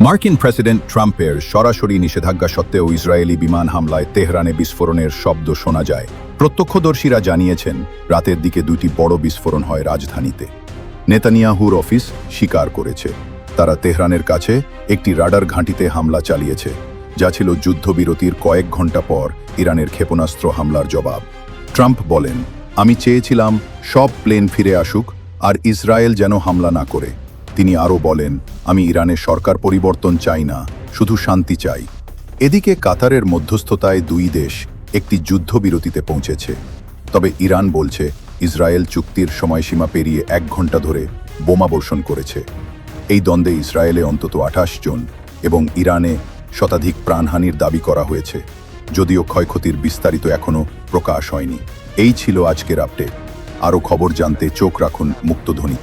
মার্কিন প্রেসিডেন্ট ট্রাম্পের সরাসরি নিষেধাজ্ঞা সত্ত্বেও ইসরায়েলি বিমান হামলায় তেহরানে বিস্ফোরণের শব্দ শোনা যায়। প্রত্যক্ষদর্শীরা জানিয়েছেন, রাতের দিকে দুটি বড় বিস্ফোরণ হয় রাজধানীতে। নেতানিয়াহুর অফিস স্বীকার করেছে। তারা তেহরানের কাছে একটি রাডার ঘাঁটিতে হামলা চালিয়েছে, যা ছিল যুদ্ধবিরতির কয়েক ঘণ্টা পর ইরানের ক্ষেপণাস্ত্র হামলার জবাব। ট্রাম্প বলেন, আমি চেয়েছিলাম সব প্লেন ফিরে আসুক, আর ইসরায়েল যেন হামলা না করে। তিনি আরও বলেন, আমি ইরানের সরকার পরিবর্তন চাই না, শুধু শান্তি চাই। এদিকে কাতারের মধ্যস্থতায় দুই দেশ একটি যুদ্ধবিরতিতে পৌঁছেছে। তবে ইরান বলছে, ইসরায়েল চুক্তির সময়সীমা পেরিয়ে এক ঘণ্টা ধরে বোমা বর্ষণ করেছে। এই দ্বন্দ্বে ইসরায়েলে অন্তত আঠাশ জন এবং ইরানে শতাধিক প্রাণহানির দাবি করা হয়েছে। যদিও ক্ষয়ক্ষতির বিস্তারিত এখনও প্রকাশ হয়নি। এই ছিল আজকের আপডেট। আরও খবর জানতে চোখ রাখুন মুক্তধ্বনি।